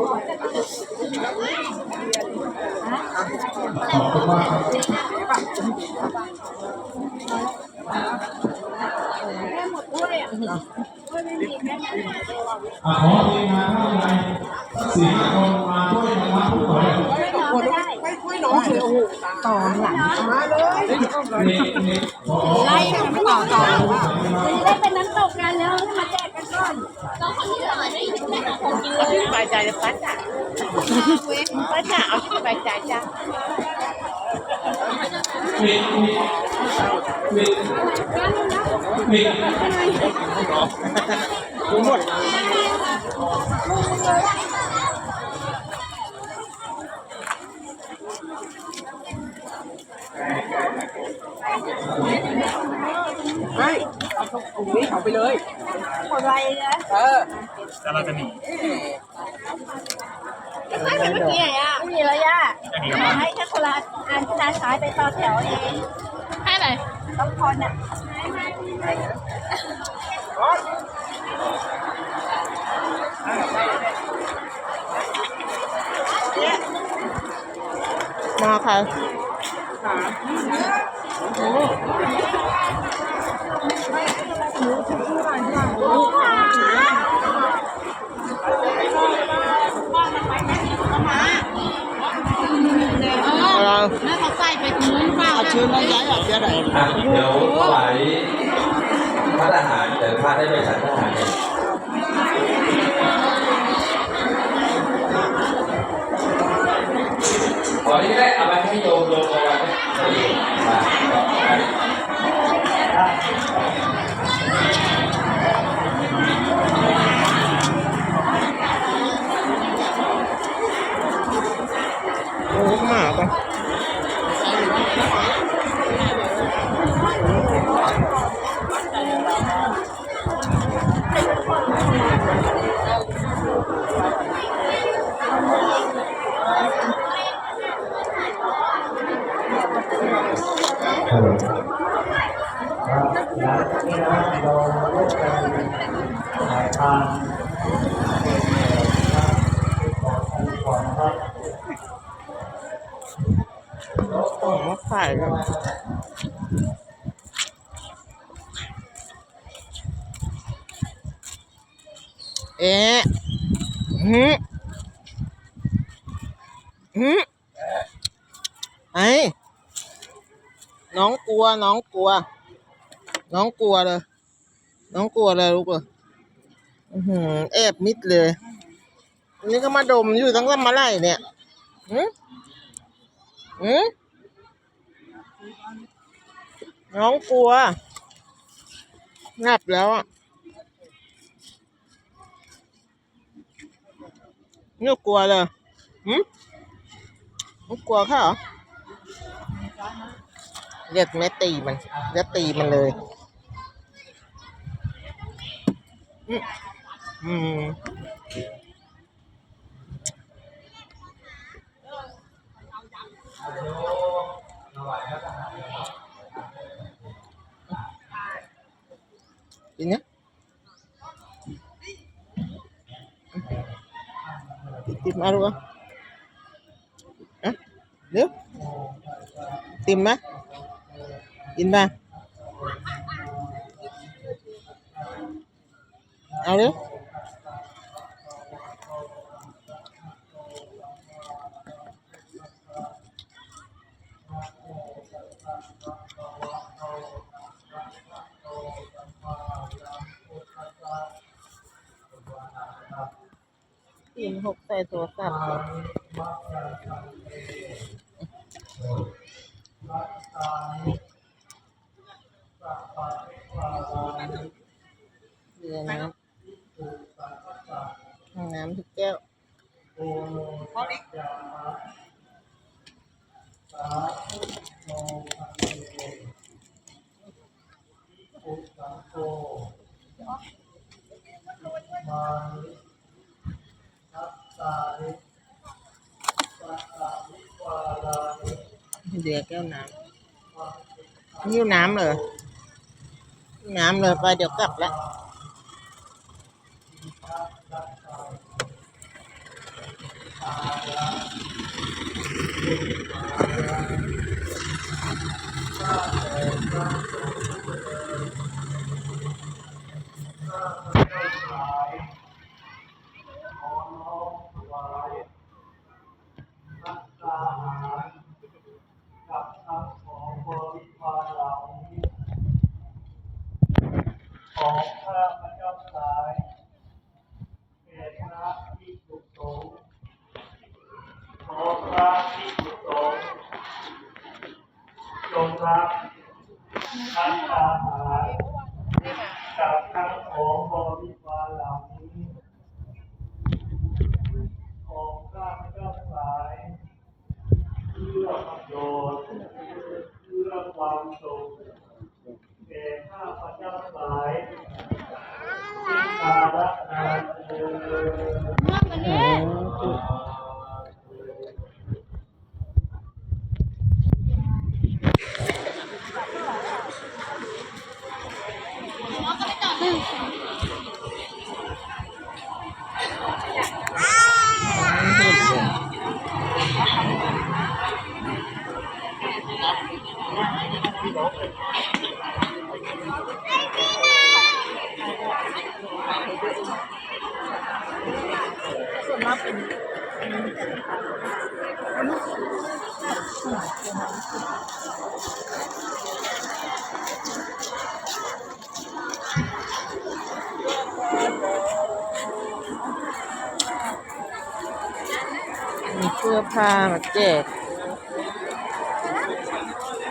ขอบคุณมากครับอะขอทีมงานท่านใดสี่คนมาช่วยกันรับผู้ป่วย ต่อหลัง นี่นี่ขอ ไล่กันไม่ต่อต่อ จะได้เป็นน้ำตกกันแล้วมาแจกกันก่อนเราคนที่เหลือ ได้ยินแค่ของกินแล้วสบายใจเลยป้าจ๋าป้าจ๋าเอาที่สบายใจจ้ะนี่นี่นี่นี่รู้หมดไม่เอาตรงตรงนี้เขาไปเลยหมดไรนะเออ แล้วเราจะหนีไม่เหมือนเมื่อกี้อะไม่มีแล้วย่าให้แค่คนละอันที่ร้านขายไปต่อแถวเองให้ไหนต้องคนอะมาค่ะเรา แม่เขาใส่ไปถึงนู้น เชิญน้องย้ายออกเยอะไหนอะเดี๋ยวถวายพระทหารเดี๋ยวพระได้ไปฉันทหารเนี่ย โอ้มาขายกันเอ๊ะหืมหืมไอ้ น้องกลัว น้องกลัว น้องกลัวเลย น้องกลัวเลยลูกเอออือหือแอบมิดเลยนนี้ก็มาดมอยู่ตั้งแต่มื่อไหร่เนี่ยหืมหืมน้องกลัวงับแล้วอะนี่กลัวเลยหืมกลัวค่ะเหรอ เรียกแม่ตีมันเรียกตีมันเลยอืมอืมกินนะติมมาดูอะอะเดี๋ยวติมมากินมาเอาเร็วติมหกใส่โทรศัพท์ เรือน้ำห้องน้ำทุกแก้วเดี๋ยวแก้วน้ำนิ้วน้ำเลย น้ำเลยไปเดี๋ยวกลับแล้วกับคำของบริวารเหล่านี้ของข้าพเจ้าทั้งหลายแก่พระที่สุสงฆ์ขอพระที่สุสงฆ์จงรับทันอาหารกับทั้ง ของบริวารเหล่านี้ ของข้าพเจ้าทั้งหลาย เพื่อประโยชน์เพื่อความสุขแก่ข้าพเจ้าทั้งหลายที่ตาละนาเธอ สื้อผ้ามาแจก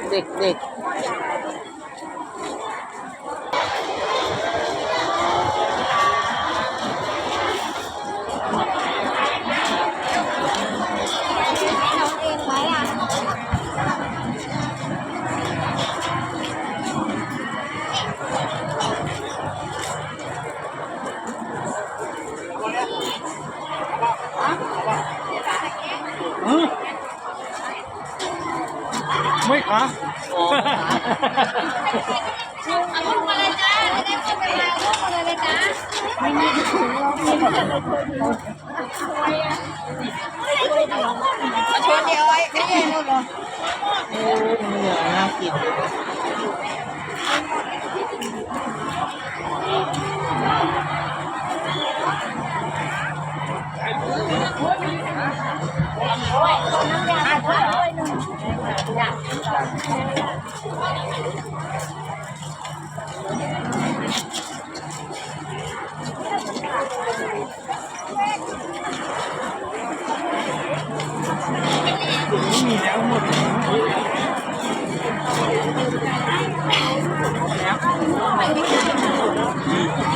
เด็กๆ โอ้ยมันเหนียวน่ากิ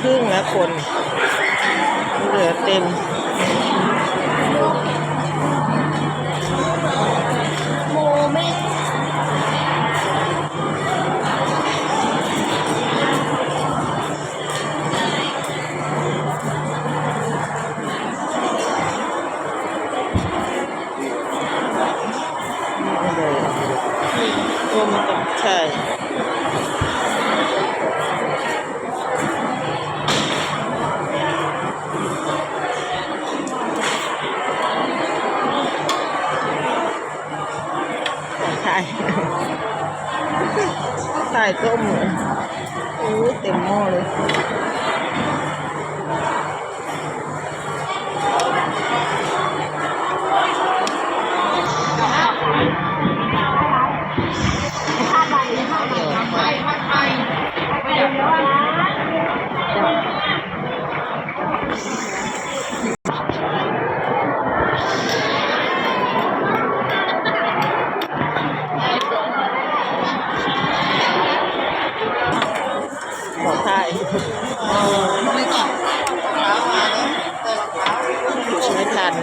ครึ่งแล้วคน เหลือเต็มโม ใช่ใส่ต้มเลยโอ้เต็มหม้อเลย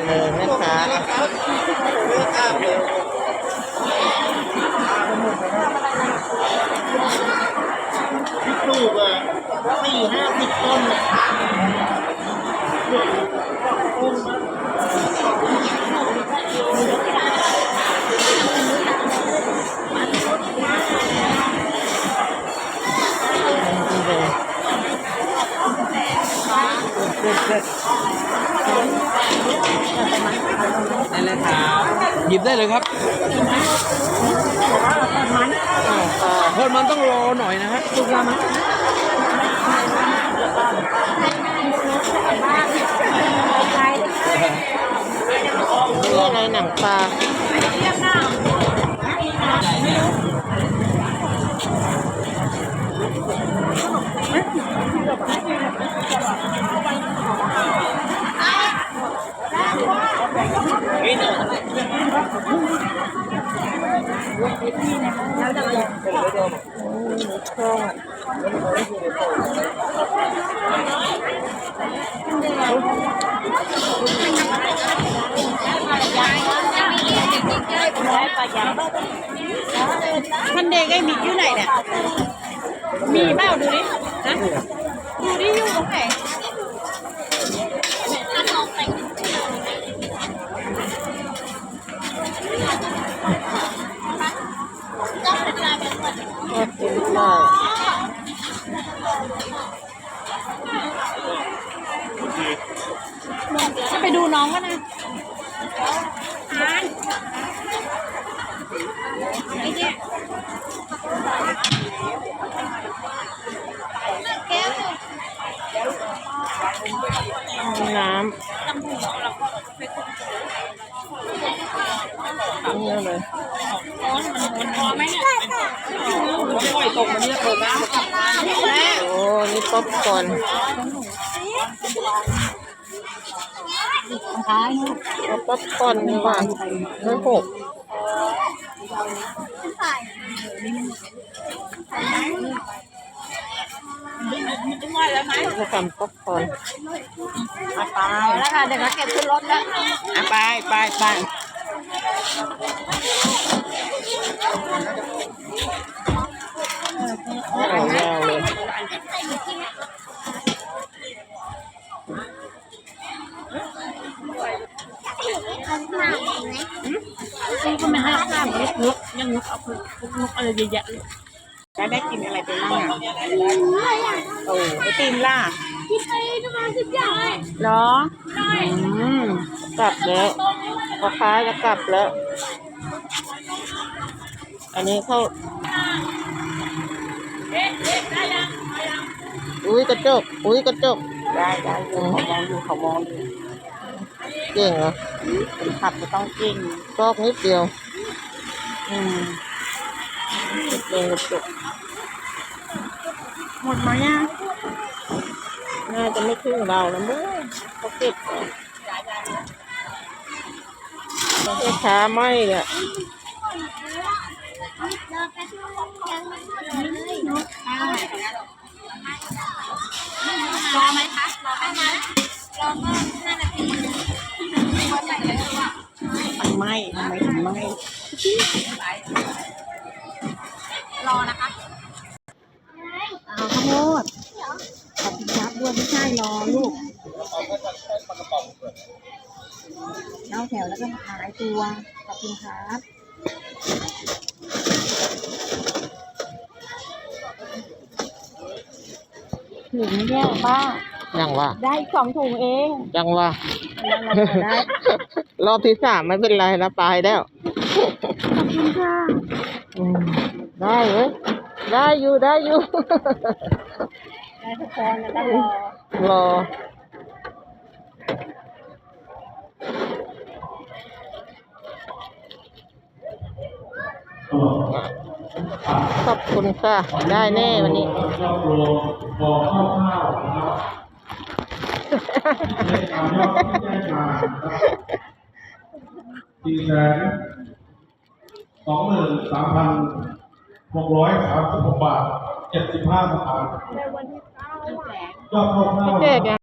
เดิมนะคะตู้าเลยสี่ห้าสิบต้นเลยต้นมา หยิบได้เลยครับอ่าปลาทอดมันต้องรอหน่อยนะครับนี่อะไรหนังปลา ทันเด็กไอ้มีอยู่ไหนเนี่ยมีเป้าดูดินะดูดิอยู่ตรงไหน ทอดกินได้ จะไปดู น้องกันนะอ่านไอ้เนี่ยแก้วน้ำนี่เลยพอไหมเนี่ยโอ้ นี่ป๊อปคอร์น ท้ายเอาป๊อปคอร์นดีกว่าไม่หกจะง่อยหมจะทำป๊อปคอร์นไปแล้วค่ะเดี๋ยวก็เก็บขึ้นรถแล้วอะไปไปไปเอายาวเลย นี่ก็ไม่ให้ข้ามลุกลุกยังลุกเอาลุกลุกอะไร เยอะแยะเลยแล้วได้กินอะไรไปบ้างอะโอ้ไอติมล่ะคิดไปประมาณสิบอย่างเลยเหรออืมกลับแล้วพ่อค้าจะกลับแล้ว อันนี้เขาอุ้ยกระจกอุ้ยกระจกได้ได้อยู่เขามองอยู่เขามองอยู่เก่งเหรอคนขับจะต้องเก่งซอกนิดเดียว อืม เก่งกระจกหมดไหมอะน่าจะไม่ถึงเราแล้วมั้งเขาเก็บไปแม่ค้าไม่เนี่ยรอไหมคะรอไหมรอก็ห้านาทีคนใส่เลยว่ามันไหมทำไมถึงไหม รอนะคะเอาข้าวโพดขอบคุณครับด้วยไม่ใช่รอลูกเล่าแถวแล้วก็มาขายตัวขอบคุณครับถุงแย่ป้ายังว่าได้สองถุงเองยังว่าได้รอบที่สามไม่เป็นไรนะปลายแล้ว ขอบคุณค่ะอืม ได้เว้ยได้อยู่ได้อยู่ได้ทุกคนแล้วก็รอรอขอบคุณค่ะ ได้แน่วันนี้รวบรวมบอกคร่าวๆนะครับในตามยอดที่ได้มานะครับสี่แสนสองหมื่นสามพัน หกร้อยสามสิบหกบาทเจ็ดสิบห้าสตางค์ยอดคร่าวๆแจกยัง